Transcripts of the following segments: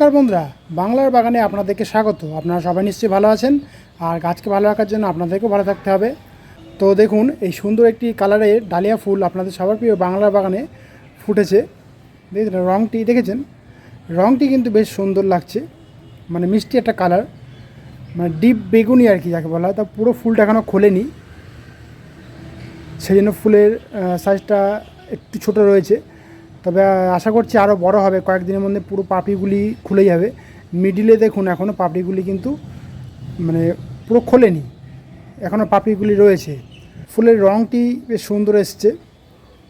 নমস্কার বন্ধুরা, বাংলার বাগানে আপনাদেরকে স্বাগত। আপনারা সবাই নিশ্চয়ই ভালো আছেন, আর গাছকে ভালো রাখার জন্য আপনাদেরকেও ভালো থাকতে হবে। তো দেখুন, এই সুন্দর একটি কালারের ডালিয়া ফুল আপনাদের সবার প্রিয় বাংলার বাগানে ফুটেছে। দেখেছেন রঙটি দেখেছেন? রঙটি কিন্তু বেশ সুন্দর লাগছে। মানে মিষ্টি একটা কালার। মানে ডিপ বেগুনি আর কি, যাকে বলা হয়। তা পুরো ফুলটা এখনও খোলেনি। সেই জন্য ফুলের সাইজটা একটু ছোট রয়েছে। তবে আশা করছি আরও বড় হবে। কয়েকদিনের মধ্যে পুরো পাপড়িগুলি খুলে যাবে মিডিলে দেখুন এখনও পাপড়িগুলি কিন্তু মানে পুরো খোলেনি। এখনও পাপড়িগুলি রয়েছে। ফুলের রঙটি বেশ সুন্দর এসছে।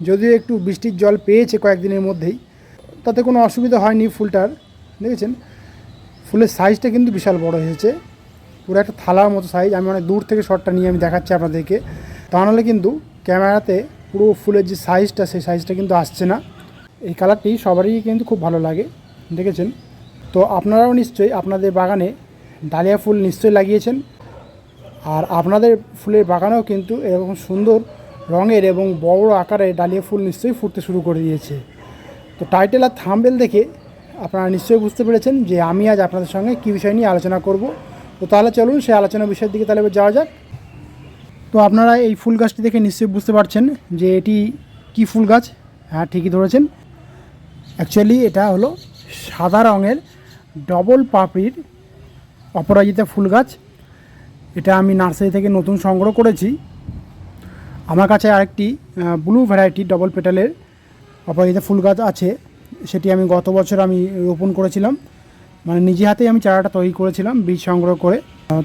যদিও একটু বৃষ্টির জল পেয়েছে কয়েকদিনের মধ্যেই। তাতে কোনো অসুবিধা হয়নি ফুলটার। দেখেছেন? ফুলের সাইজটা কিন্তু বিশাল বড় হয়েছে। পুরো একটা থালার মতো সাইজ আমি অনেক দূর থেকে শটটা নিয়ে আমি দেখাচ্ছি আপনাদেরকে। তা নাহলে কিন্তু ক্যামেরাতে পুরো ফুলের যে সাইজটা সেই সাইজটা কিন্তু আসছে না। এই কালারটি সবারই কিন্তু খুব ভালো লাগে, দেখেছেন? তো আপনারাও নিশ্চয়ই আপনাদের বাগানে ডালিয়া ফুল নিশ্চয়ই লাগিয়েছেন। আর আপনাদের ফুলের বাগানেও কিন্তু এরকম সুন্দর রঙের এবং বড় আকারে ডালিয়া ফুল নিশ্চয়ই ফুটতে শুরু করে দিয়েছে। তো টাইটেল আর থাম্বেল দেখে আপনারা নিশ্চয়ই বুঝতে পেরেছেন যে আমি আজ আপনাদের সঙ্গে কী বিষয় নিয়ে আলোচনা করব। তো তাহলে চলুন সেই আলোচনা বিষয়ের দিকে তাহলে যাওয়া যাক। তো আপনারা এই ফুল গাছটি দেখে নিশ্চয়ই বুঝতে পারছেন যে এটি কি ফুল গাছ হ্যাঁ ঠিকই ধরেছেন। অ্যাকচুয়ালি এটা হলো সাদা রঙের ডবল পাপড়ির অপরাজিতা ফুল গাছ। এটা আমি নার্সারি থেকে নতুন সংগ্রহ করেছি। আমার কাছে আরেকটি ব্লু ভ্যারাইটি ডবল পেটালের অপরাজিতা ফুল গাছ আছে। সেটি আমি গত বছর আমি রোপণ করেছিলাম। মানে নিজে হাতেই আমি চারাটা তৈরি করেছিলাম, বীজ সংগ্রহ করে।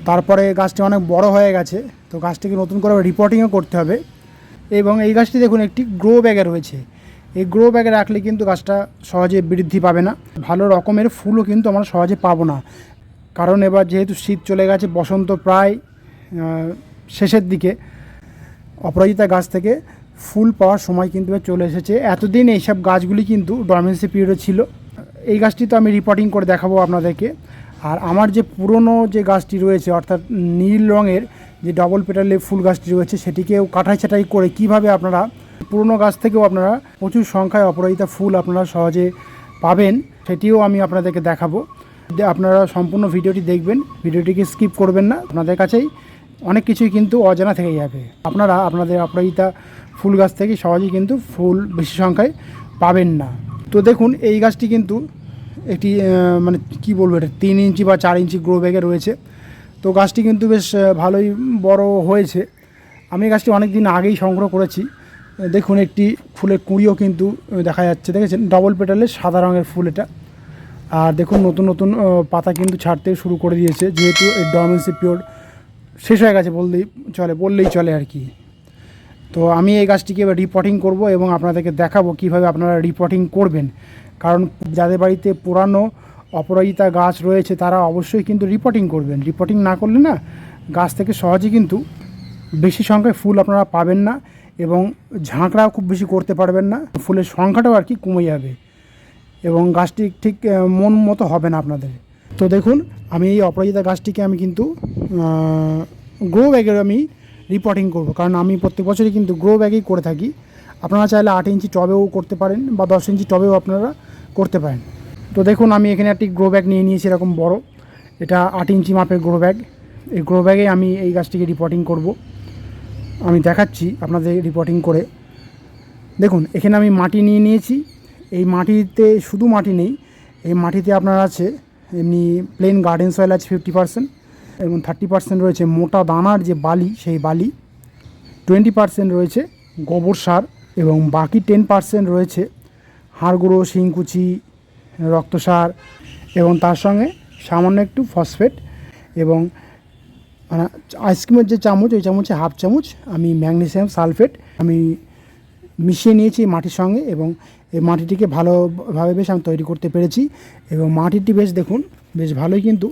তারপরে গাছটি অনেক বড় হয়ে গেছে, তো গাছটিকে নতুন করে রিপোর্টিংও করতে হবে। এবং এই গাছটি দেখুন, একটি গ্রো ব্যাগে রয়েছে। এই গ্রো ব্যাগে রাখলে কিন্তু গাছটা সহজে বৃদ্ধি পাবে না। ভালো রকমের ফুলও কিন্তু আমরা সহজে পাবো না। কারণ এবার যেহেতু শীত চলে গেছে, বসন্ত প্রায় শেষের দিকে, অপরাজিতা গাছ থেকে ফুল পাওয়ার সময় কিন্তু চলে এসেছে। এতদিন এইসব গাছগুলি কিন্তু ডরমেন্সি পিরিয়ডে ছিল। এই গাছটি তো আমি রিপোর্টিং করে দেখাবো আপনাদেরকে। আর আমার যে পুরনো যে গাছটি রয়েছে, অর্থাৎ নীল রঙের যে ডবল পেটালে ফুল গাছটি রয়েছে, সেটিকেও কাটাই ছাটাই করে কীভাবে আপনারা পুরনো গাছ থেকেও আপনারা প্রচুর সংখ্যায় অপরাজিতা ফুল আপনারা সহজে পাবেন, সেটিও আমি আপনাদেরকে দেখাবো। আপনারা সম্পূর্ণ ভিডিওটি দেখবেন, ভিডিওটিকে স্কিপ করবেন না, আপনাদের কাছেই অনেক কিছুই কিন্তু অজানা থেকে যাবে। আপনারা আপনাদের অপরাজিতা ফুল গাছ থেকে সহজেই কিন্তু ফুল বেশি সংখ্যায় পাবেন না। তো দেখুন, এই গাছটি কিন্তু একটি মানে কি বলব এটা, তিন ইঞ্চি বা চার ইঞ্চি গ্রো ব্যাগে রয়েছে। তো গাছটি কিন্তু বেশ ভালোই বড় হয়েছে। আমি গাছটি অনেক দিন আগেই সংগ্রহ করেছি। দেখুন, একটি ফুলের কুঁড়িও কিন্তু দেখা যাচ্ছে। দেখেছেন? ডবল পেটালের সাদা রঙের ফুল এটা। আর দেখুন, নতুন নতুন পাতা কিন্তু ছাড়তে শুরু করে দিয়েছে। যেহেতু এই ডরমেন্সি পিওর শেষ হয়ে গেছে বললেই চলে বললেই চলে আর কি। তো আমি এই গাছটিকে এবার রিপোর্টিং করব এবং আপনাদেরকে দেখাবো কীভাবে আপনারা রিপোর্টিং করবেন। কারণ যাদের বাড়িতে পুরানো অপরাজিতা গাছ রয়েছে, তারা অবশ্যই কিন্তু রিপোর্টিং করবেন। রিপোর্টিং না করলে না, গাছ থেকে সহজে কিন্তু বেশি সংখ্যায় ফুল আপনারা পাবেন না। এবং ঝাঁকড়াও খুব বেশি করতে পারবেন না। ফুলের সংখ্যাটাও আর কি কমে যাবে এবং গাছটি ঠিক মন মতো হবে না আপনাদের। তো দেখুন, আমি এই অপরাজিতা গাছটিকে আমি কিন্তু গ্রো ব্যাগের আমি রিপোর্টিং করব। কারণ আমি প্রত্যেক বছরই কিন্তু গ্রো ব্যাগেই করে থাকি। আপনারা চাইলে আট ইঞ্চি টবেও করতে পারেন বা দশ ইঞ্চি টবেও আপনারা করতে পারেন। তো দেখুন, আমি এখানে একটি গ্রো ব্যাগ নিয়ে নিয়েছি, এরকম বড়। এটা আট ইঞ্চি মাপের গ্রো ব্যাগ এই গ্রো ব্যাগে আমি এই গাছটিকে রিপোর্টিং করব। আমি দেখাচ্ছি আপনাদের রিপোর্টিং করে। দেখুন, এখানে আমি মাটি নিয়ে নিয়েছি। এই মাটিতে শুধু মাটি নেই, এই মাটিতে আপনার আছে এমনি প্লেন গার্ডেন সয়েল আছে ফিফটি পার্সেন্ট এবং থার্টি পার্সেন্ট রয়েছে মোটা দানার যে বালি, সেই বালি। টোয়েন্টি পার্সেন্ট রয়েছে গোবর সার এবং বাকি টেন পার্সেন্ট রয়েছে হাড় গুঁড়ো শিংকুচি রক্ত সার এবং তার সঙ্গে সামান্য একটু ফসফেট এবং মানে আইসক্রিমের যে চামচ, ওই চামচে হাফ চামচ, আমি ম্যাগনেসিয়াম সালফেট, আমি মিশিয়ে নিয়েছি মাটির সঙ্গে এবং এই মাটিটিকে ভালোভাবে বেশ আমি তৈরি করতে পেরেছি এবং মাটিটি বেশ দেখুন, বেশ ভালোই কিন্তু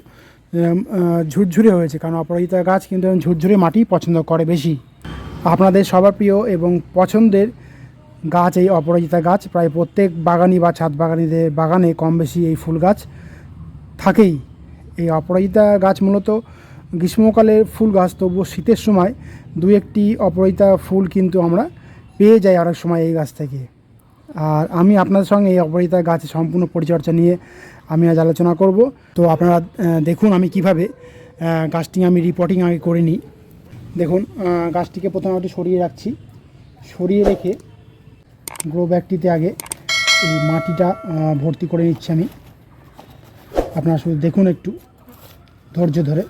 ঝুরঝুরে হয়েছে কারণ অপরাজিতা গাছ কিন্তু ঝুরঝুরে মাটি পছন্দ করে বেশি। আপনাদের সবার প্রিয় এবং পছন্দের গাছ এই অপরাজিতা গাছ, প্রায় প্রত্যেক বাগানি বা ছাদ বাগানিদের বাগানে কম বেশি এই ফুল গাছ থাকেই। এই অপরাজিতা গাছ মূলত গ্রীষ্মকালের ফুল গাছ তবুও শীতের সময় দু একটি অপরাজিতা ফুল কিন্তু আমরা পেয়ে যাই অনেক সময় এই গাছ থেকে। আর আমি আপনাদের সঙ্গে এই অপরাজিতা গাছের সম্পূর্ণ পরিচর্যা নিয়ে আমি আজ আলোচনা করব। তো আপনারা দেখুন আমি কীভাবে গাছটি আমি রিপোর্টিং আগে করে নিই। দেখুন গাছটিকে প্রথমে একটু সরিয়ে রাখছি। সরিয়ে রেখে গ্রো ব্যাগটিতে আগে এই মাটিটা ভর্তি করে নিচ্ছি আমি। আপনারা শুধু দেখুন একটু, ধৈর্য ধরে।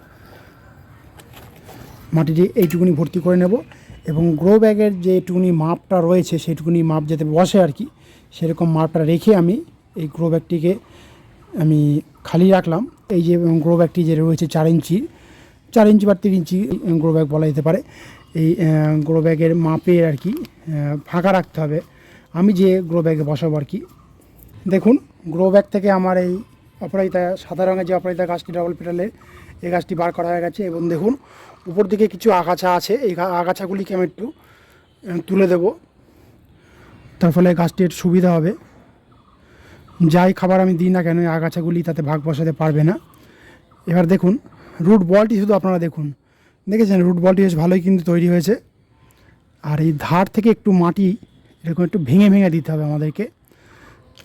মাটিটি এইটুকুনি ভর্তি করে নেব এবং গ্রো ব্যাগের যে এইটুকুনি মাপটা রয়েছে সেইটুকুনি মাপ যাতে বসে আর কি, সেরকম মাপটা রেখে আমি এই গ্রো ব্যাগটিকে আমি খালি রাখলাম। এই যে গ্রো ব্যাগটি যে রয়েছে চার ইঞ্চি চার ইঞ্চি বা তিন ইঞ্চি গ্রো ব্যাগ বলা যেতে পারে। এই গ্রো ব্যাগের মাপের আর কি ফাঁকা রাখতে হবে। আমি যে গ্রো ব্যাগে বসাবো আর কি, দেখুন গ্রো ব্যাগ থেকে আমার এই অপরাজিতা, সাদা রঙের যে অপরাজিতা গাছটি ডবল পেটালে এই গাছটি বার করা হয়ে গেছে এবং দেখুন উপর দিকে কিছু আগাছা আছে, এই আগাছাগুলিকে আমি একটু তুলে দেব। তার ফলে গাছটির সুবিধা হবে। যাই খাবার আমি দিই না কেন, এই আগাছাগুলি তাতে ভাগ বসাতে পারবে না। এবার দেখুন রুট বলটি শুধু আপনারা দেখুন। দেখেছেন রুট বলটি বেশ ভালোই কিন্তু তৈরি হয়েছে। আর এই ধার থেকে একটু মাটি এরকম একটু ভেঙে ভেঙে দিতে হবে আমাদেরকে।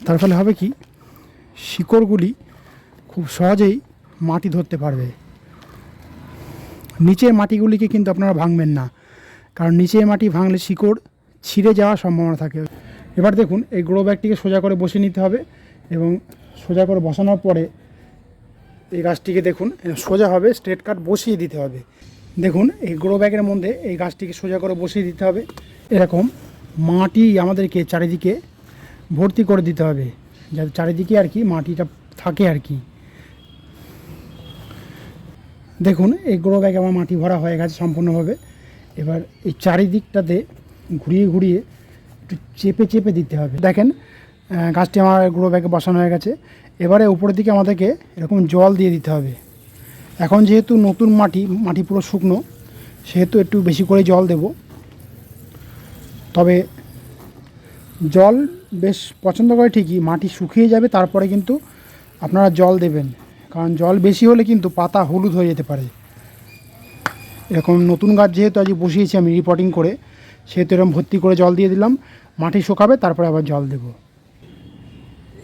তার ফলে হবে কি, শিকড়গুলি খুব সহজেই মাটি ধরতে পারবে। নিচের মাটিগুলিকে কিন্তু আপনারা ভাঙবেন না। কারণ নিচের মাটি ভাঙলে শিকড় ছিঁড়ে যাওয়ার সম্ভাবনা থাকে। এবার দেখুন, এই গ্রো ব্যাগটিকে সোজা করে বসে নিতে হবে এবং সোজা করে বসানোর পরে এই গাছটিকে দেখুন, সোজা হবে স্ট্রেট কাট বসিয়ে দিতে হবে। দেখুন, এই গ্রো ব্যাগের মধ্যে এই গাছটিকে সোজা করে বসিয়ে দিতে হবে। এরকম মাটি আমাদেরকে চারিদিকে ভর্তি করে দিতে হবে। যাতে চারিদিকে আর কি মাটিটা থাকে আর কি। দেখুন, এই গ্রো ব্যাগে আমার মাটি ভরা হয়ে গেছে সম্পূর্ণভাবে। এবার এই চারিদিকটাতে ঘুরিয়ে ঘুরিয়ে একটু চেপে চেপে দিতে হবে। দেখেন গাছটি আমার গ্রো ব্যাগে বসানো হয়ে গেছে। এবারে উপরের দিকে আমাদেরকে এরকম জল দিয়ে দিতে হবে। এখন যেহেতু নতুন মাটি মাটি পুরো শুকনো, সেহেতু একটু বেশি করে জল দেব। তবে জল বেশ পছন্দ করে ঠিকই, মাটি শুকিয়ে যাবে, তারপরে কিন্তু আপনারা জল দেবেন। কারণ জল বেশি হলে কিন্তু পাতা হলুদ হয়ে যেতে পারে। এরকম নতুন গাছ যেহেতু আজ বসিয়েছি আমি রিপোর্টিং করে, সেহেতু এরকম ভর্তি করে জল দিয়ে দিলাম, মাটি শুকাবে, তারপরে আবার জল দেব।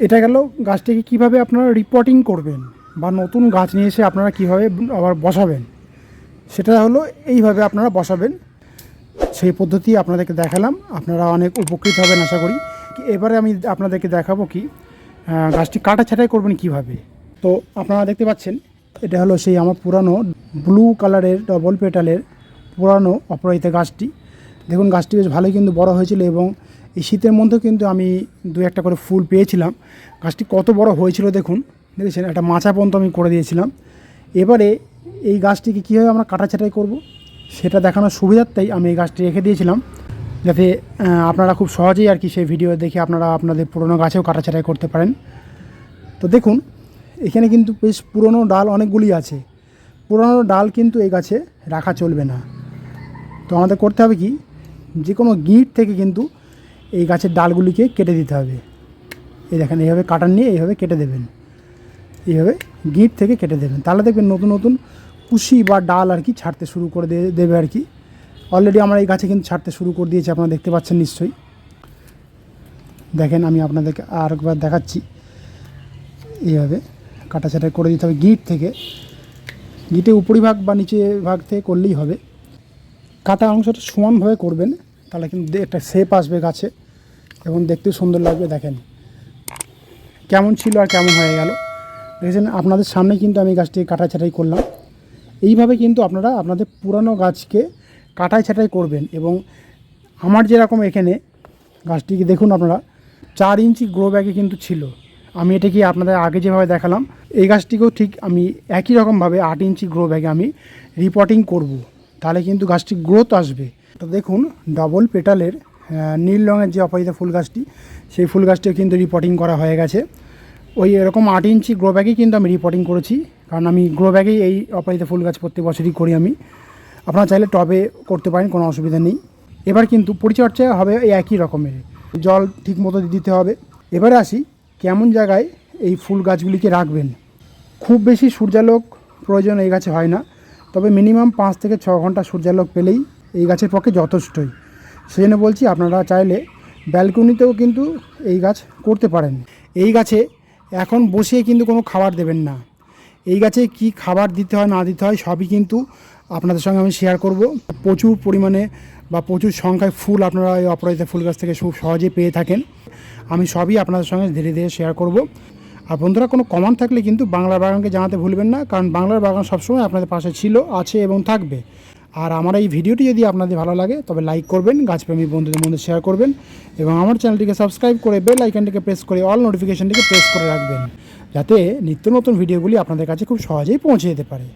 এটা গেল গাছটিকে কীভাবে আপনারা রিপোর্টিং করবেন বা নতুন গাছ নিয়ে এসে আপনারা কীভাবে আবার বসাবেন? সেটা হলো এইভাবে আপনারা বসাবেন। সেই পদ্ধতি আপনাদেরকে দেখালাম। আপনারা অনেক উপকৃত হবেন আশা করি। এবারে আমি আপনাদেরকে দেখাবো কি গাছটি কাটা ছাঁটাই করবেন কীভাবে? তো আপনারা দেখতে পাচ্ছেন, এটা হলো সেই আমার পুরানো ব্লু কালারের ডবল পেটালের পুরানো অপরাজিতা গাছটি। দেখুন, গাছটি বেশ ভালোই কিন্তু বড় হয়েছিল এবং এই শীতের মধ্যেও কিন্তু আমি দু একটা করে ফুল পেয়েছিলাম। গাছটি কত বড় হয়েছিল দেখুন, দেখেছেন? একটা মাচা পর্যন্ত আমি করে দিয়েছিলাম। এবারে এই গাছটিকে কীভাবে আমরা কাটা ছাঁটাই করব, সেটা দেখানোর সুবিধার্থেই আমি এই গাছটি রেখে দিয়েছিলাম। যাতে আপনারা খুব সহজেই আর কি সেই ভিডিও দেখে আপনারা আপনাদের পুরনো গাছেও কাটাছাটাই করতে পারেন। তো দেখুন এখানে কিন্তু বেশ পুরনো ডাল অনেকগুলি আছে। পুরনো ডাল কিন্তু এই গাছে রাখা চলবে না। তো আমাদের করতে হবে কি? যে কোনো গিঁট থেকে কিন্তু এই গাছের ডালগুলিকে কেটে দিতে হবে। এই দেখেন, এইভাবে কাটার নিয়ে এইভাবে কেটে দেবেন। এইভাবে গিঁট থেকে কেটে দেবেন। তাহলে দেখবেন নতুন নতুন কুশি বা ডাল আর কি ছাড়তে শুরু করে দেবে আর কি। অলরেডি আমরা এই গাছে কিন্তু ছাড়তে শুরু করে দিয়েছি, আপনারা দেখতে পাচ্ছেন নিশ্চয়ই। দেখেন, আমি আপনাদেরকে আরেকবার দেখাচ্ছি। এইভাবে। কাটা ছাটাই করে দিতে হবে গিট থেকে। গিটে উপরিভাগ বা নিচে ভাগ থেকে করলেই হবে। কাটা অংশটা সমানভাবে করবেন, তাহলে কিন্তু একটা শেপ আসবে গাছে। এবং দেখতে সুন্দর লাগবে, দেখেন। কেমন ছিল আর কেমন হয়ে গেল। দেখেছেন, আপনাদের সামনে কিন্তু আমি গাছটি কাটা ছাটাই করলাম। এইভাবে কিন্তু আপনারা আপনাদের পুরানো গাছকে কাটাই ছাটাই করবেন। এবং আমার যেরকম এখানে গাছটিকে দেখুন আপনারা, চার ইঞ্চি গ্রো ব্যাগে কিন্তু ছিল। আমি এটাকে আপনাদের আগে যেভাবে দেখালাম, এই গাছটিকেও ঠিক আমি একই রকমভাবে আট ইঞ্চি গ্রো ব্যাগে আমি রিপোর্টিং করব। তাহলে কিন্তু গাছটি গ্রোথ আসবে। তো দেখুন ডবল পেটালের নীল রঙের যে অপরাজিতা ফুল গাছটি, সেই ফুল গাছটিও কিন্তু রিপোর্টিং করা হয়ে গেছে। ওই এরকম আট ইঞ্চি গ্রো ব্যাগেই কিন্তু আমি রিপোর্টিং করেছি, কারণ আমি গ্রো ব্যাগেই এই অপরাজিতা ফুল গাছ প্রত্যেক বছরই করি আমি। আপনারা চাইলে টবে করতে পারেন, কোনো অসুবিধা নেই। এবার কিন্তু পরিচর্যা হবে এই একই রকমের। জল ঠিক মতো দিতে হবে। এবারে আসি কেমন জায়গায় এই ফুল গাছগুলিকে রাখবেন? খুব বেশি সূর্যালোক প্রয়োজন এই গাছে হয় না, তবে মিনিমাম পাঁচ থেকে ছ ঘণ্টা সূর্যালোক পেলেই এই গাছের পক্ষে যথেষ্টই। সেই জন্য বলছি আপনারা চাইলে ব্যালকনিতেও কিন্তু এই গাছ করতে পারেন। এই গাছে এখন বসিয়ে কিন্তু কোনো খাবার দেবেন না। এই গাছে কি খাবার দিতে হয়, না দিতে হয় সবই কিন্তু আপনাদের সঙ্গে আমি শেয়ার করব। প্রচুর পরিমাণে বা প্রচুর সংখ্যায় ফুল আপনারা এই অপরাজিতা ফুল গাছ থেকে খুব সহজেই পেয়ে থাকেন। আমি সবই আপনাদের সঙ্গে ধীরে ধীরে শেয়ার করব। আর বন্ধুরা, কোনো কমেন্ট থাকলে কিন্তু বাংলার বাগানকে জানাতে ভুলবেন না, কারণ বাংলার বাগান সবসময় আপনাদের পাশে ছিল, আছে এবং থাকবে। আর আমার এই ভিডিওটি যদি আপনাদের ভালো লাগে, তবে লাইক করবেন, গাছপ্রেমী বন্ধুদের মধ্যে শেয়ার করবেন এবং আমার চ্যানেলটিকে সাবস্ক্রাইব করে বেল আইকনটিকে প্রেস করে অল নোটিফিকেশনটিকে প্রেস করে রাখবেন, যাতে নিত্য নতুন ভিডিওগুলি আপনাদের কাছে খুব সহজেই পৌঁছে যেতে পারে।